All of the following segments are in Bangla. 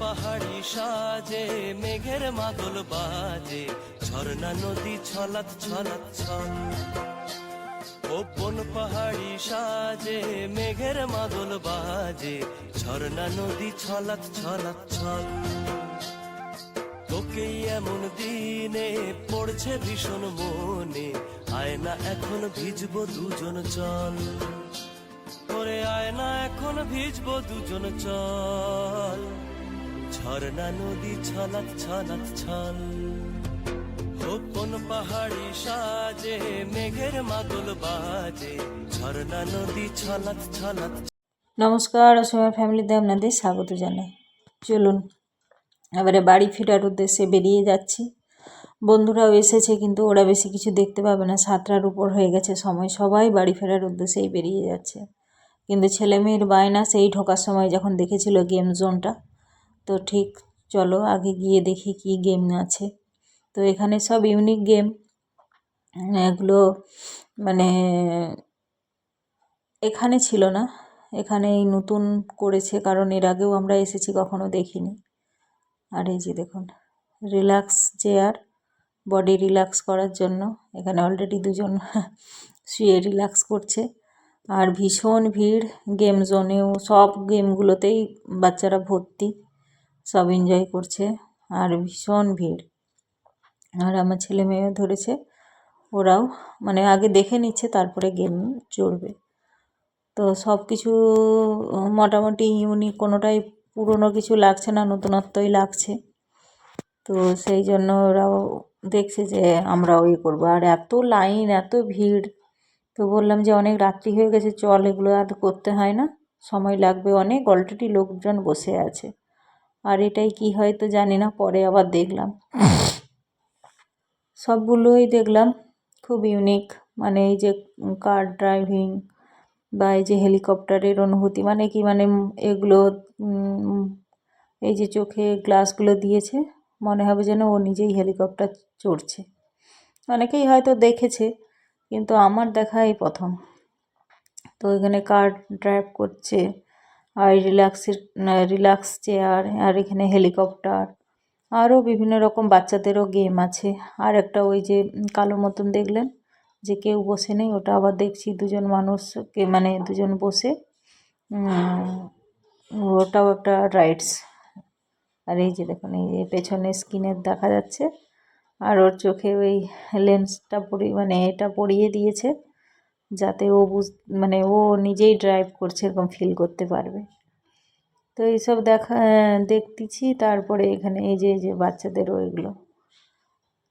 পাহাড়ি সাজে, মেঘের মাদল বাজে, ঝর্ণা নদী ছলাত ছলাত ছল। ওপন পাহাড়ি সাজে, মেঘের মাদল বাজে, ঝর্ণা নদী ছলাত ছলাত ছল। তোকে এমন দিনে পড়ছে ভীষণ মনে, আয়না এখন ভিজবো দুজন চল। করে আয়না এখন ভিজবো দুজন চল। ঝর্ণা নদী ছলাত ছলাত ছল। কোন পাহাড়ি সাজে, মেঘের মাদল বাজে। ঝর্ণা নদী ছলাত ছলাত নমস্কার, অসময় ফ্যামিলিতে আপনাদের স্বাগত জানাই। চলুন, এবারে বাড়ি ফেরার উদ্দেশ্যে বেরিয়ে যাচ্ছি। বন্ধুরাও এসেছে, কিন্তু ওরা বেশি কিছু দেখতে পাবে না। সাতটার উপর হয়ে গেছে সময়। সবাই বাড়ি ফেরার উদ্দেশ্যেই বেরিয়ে যাচ্ছে। কিন্তু ছেলে মেয়ের বায়না সেই ঢোকার সময় যখন দেখেছিল গেম জোনটা তো ঠিক, চলো আগে গিয়ে দেখি কি গেম আছে। তো এখানে সব ইউনিক গেম এগুলো মানে এখানে ছিল না এখানে এই নতুন করেছে কারণ এর আগেও আমরা এসেছি, কখনো দেখিনি। আর এই যে দেখুন রিল্যাক্স চেয়ার বডি রিল্যাক্স করার জন্য, এখানে অলরেডি দুজন শুয়ে রিল্যাক্স করছে। আর ভীষণ ভিড় গেম জোনেও সব গেমগুলোতেই বাচ্চারা ভর্তি। সব এনজয় করছে আর ভীষণ ভিড়। আর আমার ছেলে মেয়েও ধরেছে, ওরাও মানে আগে দেখে নিচ্ছে, তারপরে গেম চড়বে তো সব কিছু মোটামুটি ইউনিক, কোনোটাই পুরনো কিছু লাগছে না, নতুনত্বই লাগছে। তো সেই জন্য ওরাও দেখছে যে আমরাও ইয়ে করব। আর এত লাইন, এত ভিড়, তো বললাম যে অনেক রাত্রি হয়ে গেছে, চল এগুলো আর করতে হয় না। সময় লাগবে অনেক অলরেডি লোকজন বসে আছে। আর এটাই কি হয় তো জানি না, পরে আবার দেখলাম। সবগুলোই দেখলাম খুব ইউনিক মানে এই যে কার ড্রাইভিং বা এই যে হেলিকপ্টারের অনুভূতি মানে কি মানে এগুলো এই যে চোখে গ্লাসগুলো দিয়েছে, মনে হবে যেন ও নিজেই হেলিকপ্টার চড়ছে। অনেকেই হয়তো দেখেছে, কিন্তু আমার দেখা এই প্রথম। তো এখানে কার ড্রাইভ করছে আর রিল্যাক্সের রিল্যাক্স চেয়ার আর এখানে হেলিকপ্টার আরও বিভিন্ন রকম বাচ্চাদেরও গেম আছে। আর একটা ওই যে কালো মতন দেখলেন, যে কেউ বসে নেই, ওটা আবার দেখছি দুজন মানুষকে মানে দুজন বসে ওটাও একটা রাইডস আর এই যে দেখুন, এই যে পেছনে স্কিনের দেখা যাচ্ছে, আর ওর চোখে ওই লেন্সটা পরি মানে এটা পরিয়ে দিয়েছে। যাতে ও বুঝ মানে ও নিজেই ড্রাইভ করছে, এরকম ফিল করতে পারবে। তো এইসব দেখা দেখতেছি, তারপরে এখানে এই যে যে বাচ্চাদেরও এগুলো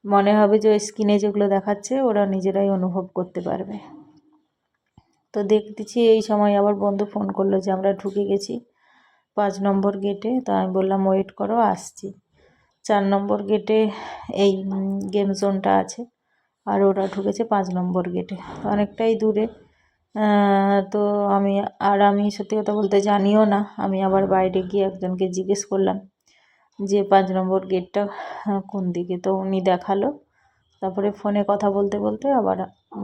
মনে হবে যে স্কিনে যেগুলো দেখাচ্ছে, ওরা নিজেরাই অনুভব করতে পারবে। তো দেখতেছি, এই সময় আবার বন্ধু ফোন করল যে আমরা ঢুকে গেছি পাঁচ নম্বর গেটে তা আমি বললাম ওয়েট করো, আসছি। চার নম্বর গেটে এই গেম জোনটা আছে। আর ওরা ঢুকেছে পাঁচ নম্বর গেটে। অনেকটাই দূরে। তো আমি, আর আমি সত্যি কথা বলতে জানিও না। আমি আবার বাইরে গিয়ে একজনকে জিজ্ঞেস করলাম যে, পাঁচ নম্বর গেটটা কোন দিকে? তো উনি দেখাল। তারপরে ফোনে কথা বলতে বলতে আবার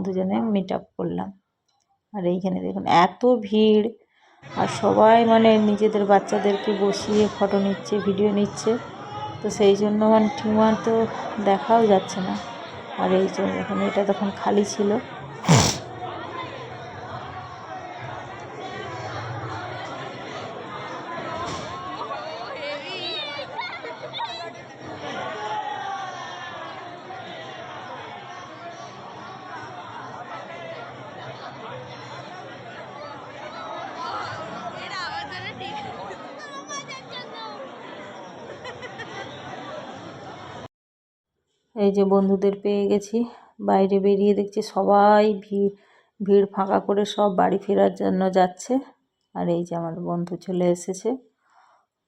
দুজনে মিট আপ করলাম। আর এইখানে দেখুন, এত ভিড়। আর সবাই মানে নিজেদের বাচ্চাদেরকে বসিয়ে ফটো নিচ্ছে ভিডিও নিচ্ছে। তো সেই জন্য মানে ঠিকমতো দেখাও যাচ্ছে না। আর এই যে এখানে এটা তখন খালি ছিল এটা আমার জন্য ঠিক আমাদের জন্য এই যে বন্ধুদের পেয়ে গেছি। বাইরে বেরিয়ে দেখছি সবাই ভিড় ভিড় ফাঁকা করে সব বাড়ি ফেরার জন্য যাচ্ছে। আর এই যে আমার বন্ধু চলে এসেছে।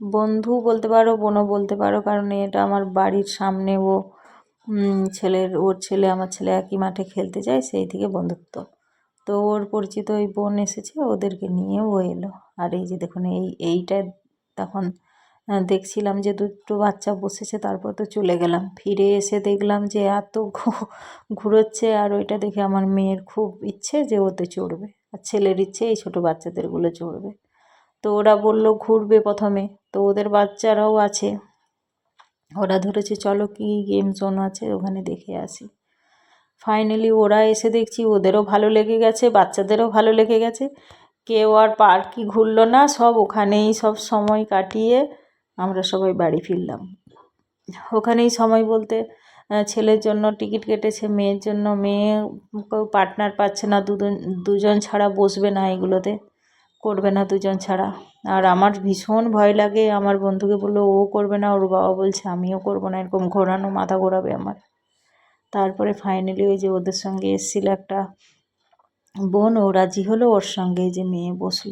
বন্ধু বলতে পারো, বোনও বলতে পারো, কারণ এটা আমার বাড়ির সামনে ও ছেলের, ওর ছেলে, আমার ছেলে একই মাঠে খেলতে যায়, সেই থেকে বন্ধুত্ব। তো ওর পরিচিত ওই বোন এসেছে, ওদেরকে নিয়ে ও এলো। আর এই যে দেখুন, এই, এইটা তখন দেখছিলাম যে দুটো বাচ্চা বসেছে, তারপর তো চলে গেলাম। ফিরে এসে দেখলাম যে এত ঘুরোচ্ছে, আর ওইটা দেখে আমার মেয়ের খুব ইচ্ছে যে ওতে চড়বে। আর ছেলের ইচ্ছে এই ছোটো বাচ্চাদেরগুলো চড়বে। তো ওরা বলল, ঘুরবে প্রথমে। তো ওদের বাচ্চারাও আছে। ওরা ধরেছে, চলো কি গেম জোন আছে, ওখানে দেখে আসি। ফাইনালি ওরা এসে দেখছি, ওদেরও ভালো লেগে গেছে, বাচ্চাদেরও ভালো লেগে গেছে। কেউ আর পার্কই ঘুরলো না, সব ওখানেই সব সময় কাটিয়ে আমরা সবাই বাড়ি ফিরলাম। ওখানেই সময় বলতে ছেলের জন্য টিকিট কেটেছে, মেয়ের জন্য মেয়ে পার্টনার পাচ্ছে না, দুজন দুজন ছাড়া বসবে না এগুলোতে, করবে না দুজন ছাড়া। আর আমার ভীষণ ভয় লাগে, আমার বন্ধুকে বলল, ও করবে না, ওর বাবা বলছে, আমিও করব না। এরকম ঘোরানো, মাথা ঘোরাবে আমার। তারপরে ফাইনালি ওই যে ওদের সঙ্গে এসেছিল একটা বোন, ও রাজি হলো, ওর সঙ্গে যে মেয়ে বসল।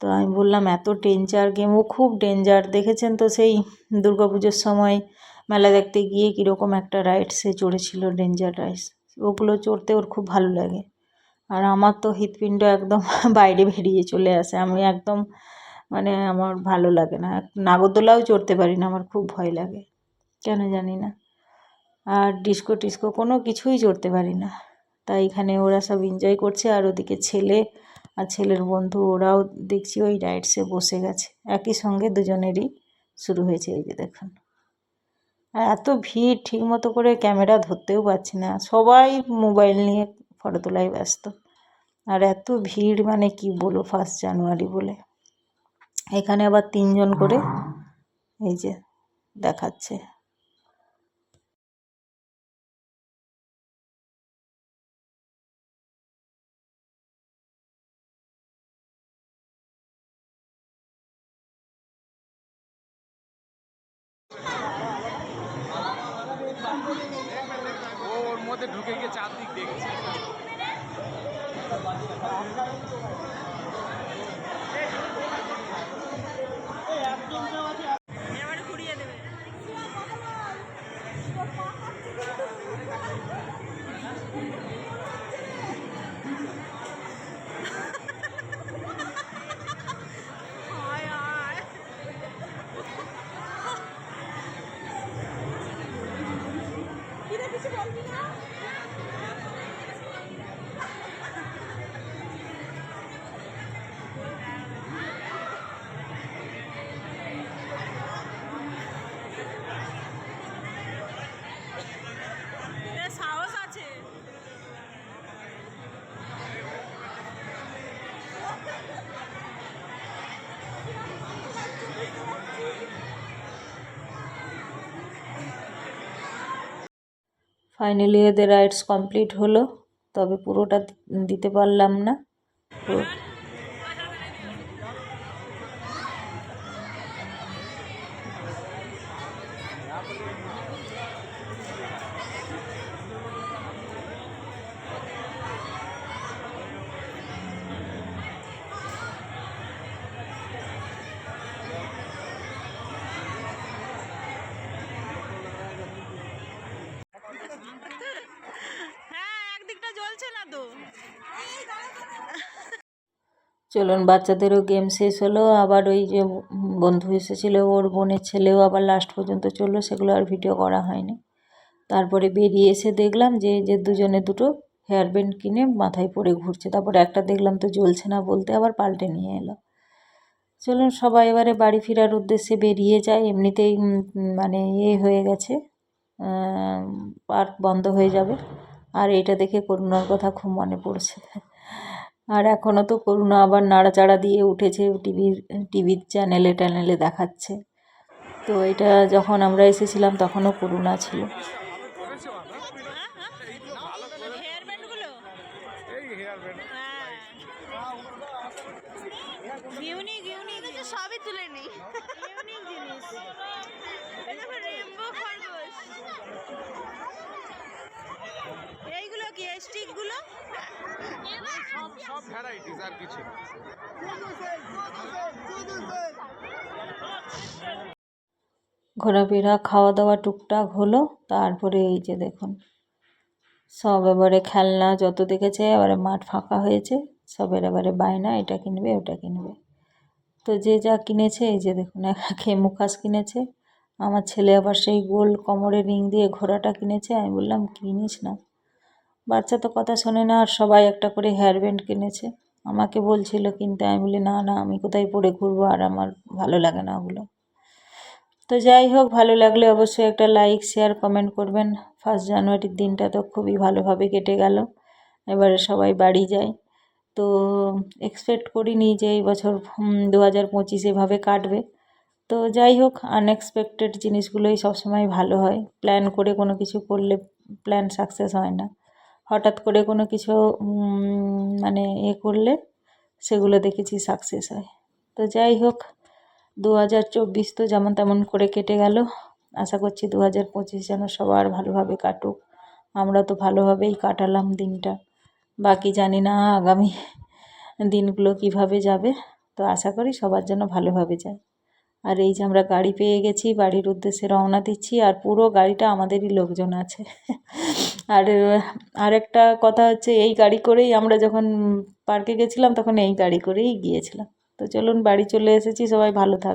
তো আমি বললাম, এত ডেঞ্জার গেম ও খুব ডেঞ্জার দেখেছেন তো সেই দুর্গাপুজোর সময় মেলা দেখতে গিয়ে কীরকম একটা রাইড সে চড়েছিল ডেঞ্জার রাইডস ওগুলো চড়তে ওর খুব ভালো লাগে। আর আমার তো হৃৎপিণ্ড একদম বাইরে বেরিয়ে চলে আসে। আমি একদম মানে আমার ভালো লাগে না। নাগরদোলাও চড়তে পারি না, আমার খুব ভয় লাগে। কেন জানি না। আর ডিস্কো টিস্কো কোনো কিছুই চড়তে পারি না। তাই এখানে ওরা সব এনজয় করছে, আর ওদিকে ছেলে আর ছেলের বন্ধু ওরাও দেখছি ওই রাইডসে বসে গেছে। একই সঙ্গে দুজনেরই শুরু হয়েছে এই যে দেখুন। আর এত ভিড় ঠিক মতো করে ক্যামেরা ধরতেও পারছি না। সবাই মোবাইল নিয়ে ফটো তোলায় ব্যস্ত। আর এত ভিড় মানে কি বলব ফার্স্ট জানুয়ারি বলে। এখানে আবার তিনজন করে এই যে দেখাচ্ছে। ওর মধ্যে ঢুকে গিয়ে চারদিক দেখছে। ফাইনালি এদের রাইডস কমপ্লিট হলো তবে পুরোটা দিতে পারলাম না পুরো হ্যাঁ একদিকটা জ্বলছে না তো চলুন, বাচ্চাদেরও গেম শেষ হলো। আবার ওই যে বন্ধু এসেছিল, ওর বোনের ছেলেও আবার লাস্ট পর্যন্ত চলল, সেগুলো আর ভিডিও করা হয়নি। তারপরে বেরিয়ে এসে দেখলাম যে যে দুজনে দুটো হেয়ার ব্যান্ড কিনে মাথায় পরে ঘুরছে। তারপরে একটা দেখলাম তো জ্বলছে না বলতে আবার পাল্টে নিয়ে এলো। চলুন, সবাই এবারে বাড়ি ফেরার উদ্দেশ্যে বেরিয়ে যায়। এমনিতেই মানে এ হয়ে গেছে পার্ক বন্ধ হয়ে যাবে। আর এটা দেখে করুণার কথা খুব মনে পড়ছে। আর এখনও তো করুণা আবার নাড়াচাড়া দিয়ে উঠেছে টিভির টিভির চ্যানেলে ট্যানেলে দেখাচ্ছে। তো এটা যখন আমরা এসেছিলাম তখনও করুণা ছিল। হেয়ার ব্যান্ডগুলো এই হেয়ার ব্যান্ড হ্যাঁ ইউনিক। ইউনিক আছে সবই তুলে নি জিনিস। এটা রেইনবো খরগোশ। এইগুলো কি স্টিকগুলো সব সব ভ্যারাইটিস আর কিছু ঘোরাফেরা খাওয়া দাওয়া টুকটাক হলো, তারপরে এই যে দেখুন। সব এবারে খেলনা যত দেখেছে, এবারে মাঠ ফাঁকা হয়েছে, সবের এবারে বায়না, এটা কিনবে, ওটা কিনবে। তো যে যা কিনেছে, এই যে দেখুন, একে মুখাস কিনেছে, আমার ছেলে আবার সেই গোল কোমরে রিং দিয়ে ঘোড়াটা কিনেছে, আমি বললাম, কিনিস না। বাচ্চা তো কথা শোনে না আর সবাই একটা করে হেয়ার ব্যান্ড কিনেছে। আমাকে বলছিল কিন্তু। আমি বলি, না না, আমি কোথায় পরে ঘুরবো? আর আমার ভালো লাগে না ওগুলো। তো যাই হোক, ভালো লাগলে অবশ্যই একটা লাইক শেয়ার কমেন্ট করবেন। ফার্স্ট জানুয়ারির দিনটা তো খুবই ভালোভাবে কেটে গেল। এবারে সবাই বাড়ি যায়। তো এক্সপেক্ট করিনি যে এই বছর দু হাজার পঁচিশ এভাবে কাটবে। তো যাই হোক আনএক্সপেক্টেড জিনিসগুলোই সবসময় ভালো হয়। প্ল্যান করে কোনো কিছু করলে প্ল্যান সাকসেস হয় না। হঠাৎ করে কোনো কিছু মানে এ করলে সেগুলো দেখেছি সাকসেস হয়। তো যাই হোক দু হাজার চব্বিশ তো যেমন তেমন করে কেটে গেল। আশা করছি দু হাজার পঁচিশ যেন সবার ভালোভাবে কাটুক। আমরা তো ভালোভাবেই কাটালাম দিনটা। বাকি জানি না আগামী দিনগুলো কীভাবে যাবে। তো আশা করি সবার জন্য ভালোভাবে যায়। আর এই যে আমরা গাড়ি পেয়ে গেছি, বাড়ির উদ্দেশ্যে রওনা দিচ্ছি আর পুরো গাড়িটা আমাদেরই লোকজন আছে। আর, আরেকটা কথা হচ্ছে এই গাড়ি করেই আমরা যখন পার্কে গেছিলাম তখন এই গাড়ি করেই গিয়েছিলাম। তো চলুন বাড়ি চলে এসেছি, সবাই ভালো থাক